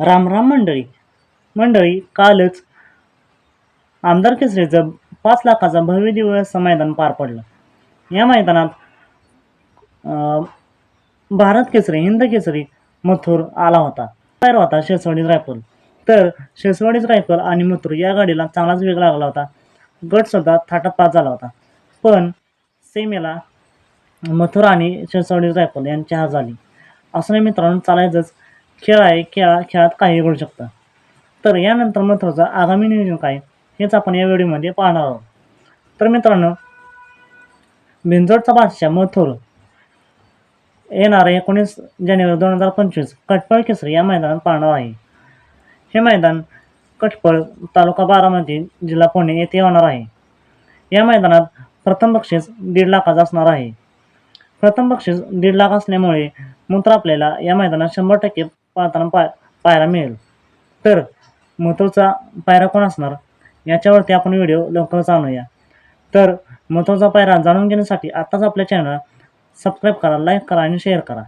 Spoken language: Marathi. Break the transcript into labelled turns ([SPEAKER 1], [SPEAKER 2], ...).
[SPEAKER 1] राम राम मंडळी. मंडळी कालच आमदार केसरीचं पाच लाखाचा भव्य दिव्य मैदान पार पडलं. या मैदानात भारत केसरी हिंद केसरी मथुर आला होता. तयार होता शेसवाडीच रायफल. तर शेसवाडीच रायफल आणि मथुर या गाडीला चांगलाच वेग लागला होता. गट सुद्धा थाटात पास झाला होता. पण सेमेला मथुर आणि शेसवाडीच रायफल यांची हा झाली. असं मित्रांनो चालायचंच खेळ आहे खेळा खेळात काही घडू शकतं. तर यानंतर मथुरचं आगामी नियोजन काय? हेच आपण या व्हिडिओमध्ये पाहणार आहोत. तर मित्रांनो भिंजोडचा बादशाह मथुर येणार एकोणीस जानेवारी दोन हजार पंचवीस कटपळ केसरी या मैदानात पाहणार आहे. हे मैदान कटपळ तालुका बारामती जिल्हा पुणे येथे होणार आहे. या मैदानात प्रथम बक्षीस दीड लाखाचं असणार आहे. प्रथम बक्षीस दीड लाख असल्यामुळे मूत्र आपल्याला या मैदानात शंभर टक्के पाहताना पाय पाहायला मिळेल. तर महत्त्वाचा पायरा कोण असणार? याच्यावरती आपण व्हिडिओ लवकरच आणूया. तर महत्त्वाचा पायरा जाणून घेण्यासाठी आत्ताच आपल्या चॅनलला सबस्क्राईब करा लाईक करा आणि शेअर करा.